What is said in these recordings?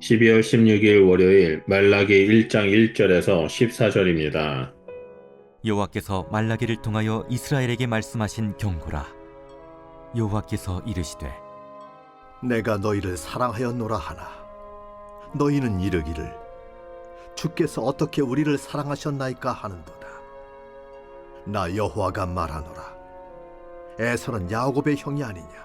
12월 16일 월요일 말라기 1장 1절에서 14절입니다. 여호와께서 말라기를 통하여 이스라엘에게 말씀하신 경고라. 여호와께서 이르시되 내가 너희를 사랑하였노라 하나 너희는 이르기를 주께서 어떻게 우리를 사랑하셨나이까 하는도다. 나 여호와가 말하노라. 에서는 야곱의 형이 아니냐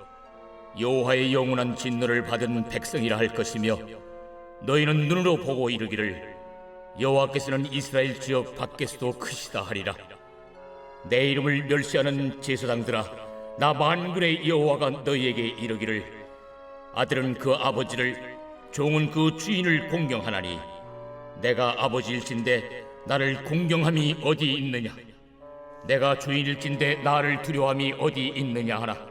여호와의 영원한 진노를 받은 백성이라 할 것이며 너희는 눈으로 보고 이르기를 여호와께서는 이스라엘 지역 밖에서도 크시다 하리라. 내 이름을 멸시하는 제사장들아 나 만군의 여호와가 너희에게 이르기를 아들은 그 아버지를 종은 그 주인을 공경하나니 내가 아버지일진데 나를 공경함이 어디 있느냐 내가 주인일진데 나를 두려워함이 어디 있느냐 하나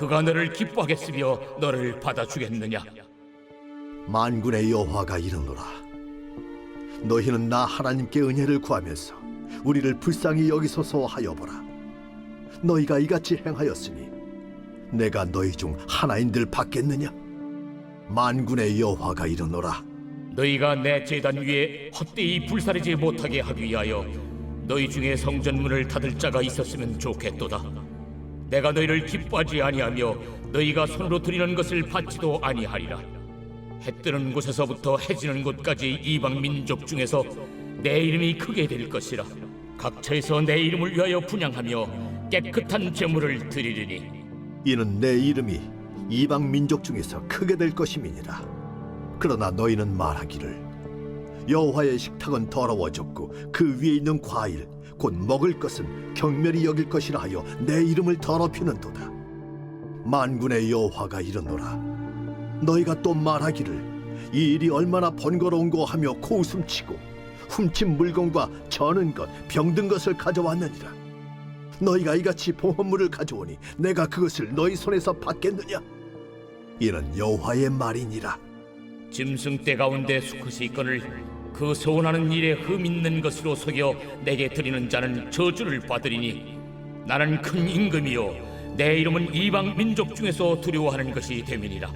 그가 너를 기뻐하겠으며 너를 받아주겠느냐? 만군의 여호와가 이르노라. 너희는 나 하나님께 은혜를 구하면서 우리를 불쌍히 여기소서 하여 보라. 너희가 이같이 행하였으니 내가 너희 중 하나인들 받겠느냐? 만군의 여호와가 이르노라. 너희가 내 제단 위에 헛되이 불사르지 못하게 하기 위하여 너희 중에 성전문을 닫을 자가 있었으면 좋겠도다. 내가 너희를 기뻐하지 아니하며 너희가 손으로 드리는 것을 받지도 아니하리라. 해 뜨는 곳에서부터 해지는 곳까지 이방 민족 중에서 내 이름이 크게 될 것이라. 각처에서 내 이름을 위하여 분양하며 깨끗한 제물을 드리리니 이는 내 이름이 이방 민족 중에서 크게 될 것임이니라. 그러나 너희는 말하기를 여호와의 식탁은 더러워졌고 그 위에 있는 과일 곧 먹을 것은 경멸이 여길 것이라 하여 내 이름을 더럽히는도다. 만군의 여호와가 이르노라. 너희가 또 말하기를 이 일이 얼마나 번거로운고 하며 코웃음 치고 훔친 물건과 저는 것 병든 것을 가져왔느니라. 너희가 이같이 보험물을 가져오니 내가 그것을 너희 손에서 받겠느냐? 이는 여호와의 말이니라. 짐승 떼 가운데 수컷이 있거늘 그 소원하는 일에 흠 있는 것으로 속여 내게 드리는 자는 저주를 받으리니 나는 큰 임금이요 내 이름은 이방 민족 중에서 두려워하는 것이 됨이니라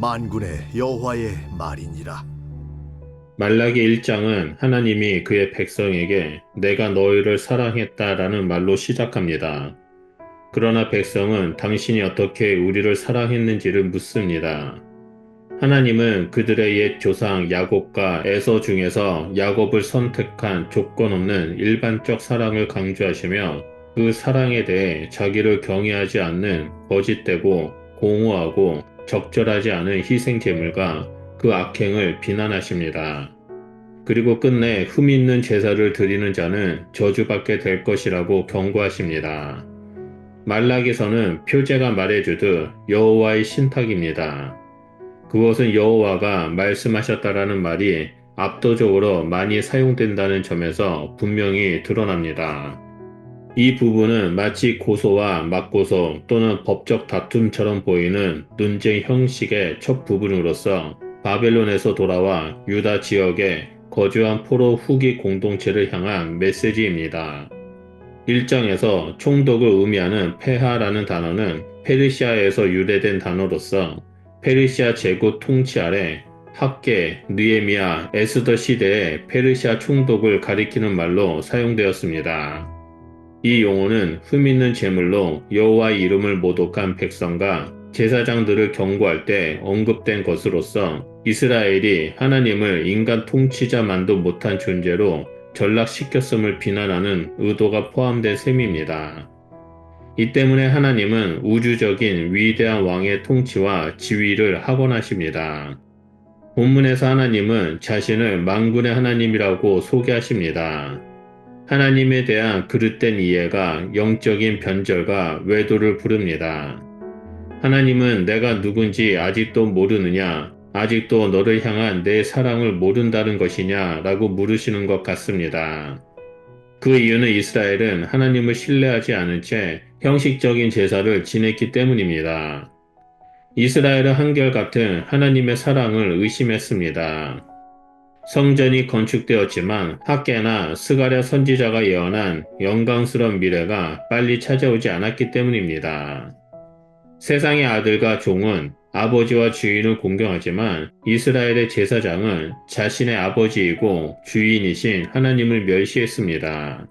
만군의 여호와의 말이니라. 말라기 1장은 하나님이 그의 백성에게 내가 너희를 사랑했다라는 말로 시작합니다. 그러나 백성은 당신이 어떻게 우리를 사랑했는지를 묻습니다. 하나님은 그들의 옛 조상 야곱과 에서 중에서 야곱을 선택한 조건 없는 일반적 사랑을 강조하시며 그 사랑에 대해 자기를 경외하지 않는 거짓되고 공허하고 적절하지 않은 희생 제물과 그 악행을 비난하십니다. 그리고 끝내 흠 있는 제사를 드리는 자는 저주받게 될 것이라고 경고하십니다. 말락에서는 표제가 말해주듯 여호와의 신탁입니다. 그것은 여호와가 말씀하셨다라는 말이 압도적으로 많이 사용된다는 점에서 분명히 드러납니다. 이 부분은 마치 고소와 맞고소 또는 법적 다툼처럼 보이는 논쟁 형식의 첫 부분으로서 바벨론에서 돌아와 유다 지역에 거주한 포로 후기 공동체를 향한 메시지입니다. 1장에서 총독을 의미하는 폐하라는 단어는 페르시아에서 유래된 단어로서 페르시아 제국 통치 아래 학계, 느에미아, 에스더 시대의 페르시아 총독을 가리키는 말로 사용되었습니다. 이 용어는 흠 있는 제물로 여호와의 이름을 모독한 백성과 제사장들을 경고할 때 언급된 것으로서 이스라엘이 하나님을 인간 통치자만도 못한 존재로 전락시켰음을 비난하는 의도가 포함된 셈입니다. 이 때문에 하나님은 우주적인 위대한 왕의 통치와 지위를 학원하십니다. 본문에서 하나님은 자신을 만군의 하나님이라고 소개하십니다. 하나님에 대한 그릇된 이해가 영적인 변절과 외도를 부릅니다. 하나님은 내가 누군지 아직도 모르느냐? 아직도 너를 향한 내 사랑을 모른다는 것이냐? 라고 물으시는 것 같습니다. 그 이유는 이스라엘은 하나님을 신뢰하지 않은 채 형식적인 제사를 지냈기 때문입니다. 이스라엘은 한결같은 하나님의 사랑을 의심했습니다. 성전이 건축되었지만 학계나 스가랴 선지자가 예언한 영광스러운 미래가 빨리 찾아오지 않았기 때문입니다. 세상의 아들과 종은 아버지와 주인을 공경하지만 이스라엘의 제사장은 자신의 아버지이고 주인이신 하나님을 멸시했습니다.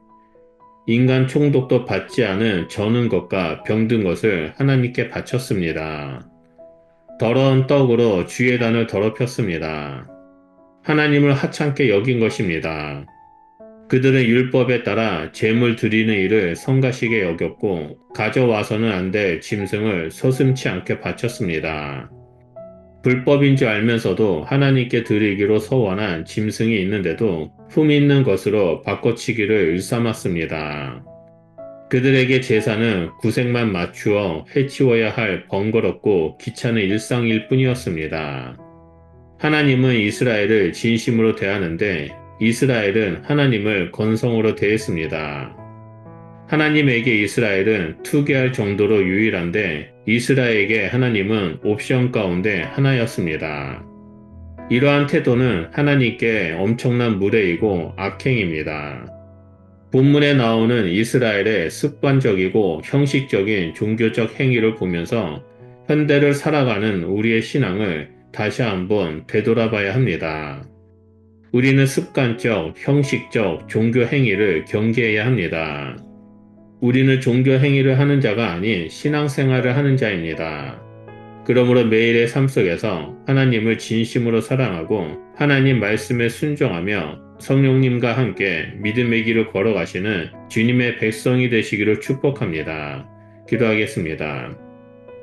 인간 총독도 받지 않은 저는 것과 병든 것을 하나님께 바쳤습니다. 더러운 떡으로 주의 단을 더럽혔습니다. 하나님을 하찮게 여긴 것입니다. 그들은 율법에 따라 제물 드리는 일을 성가시게 여겼고 가져와서는 안 될 짐승을 서슴치 않게 바쳤습니다. 불법인 줄 알면서도 하나님께 드리기로 서원한 짐승이 있는데도 흠 있는 것으로 바꿔치기를 일삼았습니다. 그들에게 제사는 구색만 맞추어 해치워야 할 번거롭고 귀찮은 일상일 뿐이었습니다. 하나님은 이스라엘을 진심으로 대하는데 이스라엘은 하나님을 건성으로 대했습니다. 하나님에게 이스라엘은 투기할 정도로 유일한데 이스라엘에게 하나님은 옵션 가운데 하나였습니다. 이러한 태도는 하나님께 엄청난 무례이고 악행입니다. 본문에 나오는 이스라엘의 습관적이고 형식적인 종교적 행위를 보면서 현대를 살아가는 우리의 신앙을 다시 한번 되돌아봐야 합니다. 우리는 습관적, 형식적 종교 행위를 경계해야 합니다. 우리는 종교 행위를 하는 자가 아닌 신앙생활을 하는 자입니다. 그러므로 매일의 삶 속에서 하나님을 진심으로 사랑하고 하나님 말씀에 순종하며 성령님과 함께 믿음의 길을 걸어가시는 주님의 백성이 되시기를 축복합니다. 기도하겠습니다.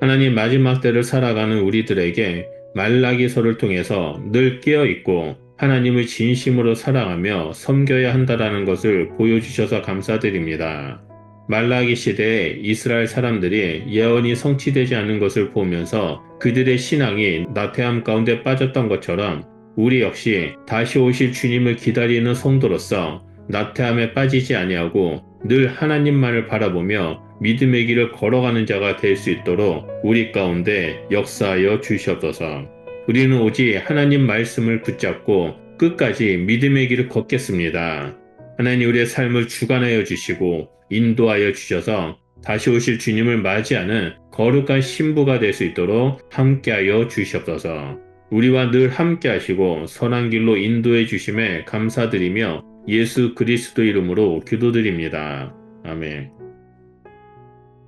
하나님 마지막 때를 살아가는 우리들에게 말라기서를 통해서 늘 깨어 있고 하나님을 진심으로 사랑하며 섬겨야 한다라는 것을 보여주셔서 감사드립니다. 말라기 시대에 이스라엘 사람들이 예언이 성취되지 않는 것을 보면서 그들의 신앙이 나태함 가운데 빠졌던 것처럼 우리 역시 다시 오실 주님을 기다리는 성도로서 나태함에 빠지지 아니하고 늘 하나님만을 바라보며 믿음의 길을 걸어가는 자가 될 수 있도록 우리 가운데 역사하여 주시옵소서. 우리는 오직 하나님 말씀을 붙잡고 끝까지 믿음의 길을 걷겠습니다. 하나님 우리의 삶을 주관하여 주시고 인도하여 주셔서 다시 오실 주님을 맞이하는 거룩한 신부가 될 수 있도록 함께하여 주시옵소서. 우리와 늘 함께하시고 선한 길로 인도해 주심에 감사드리며 예수 그리스도 이름으로 기도드립니다. 아멘.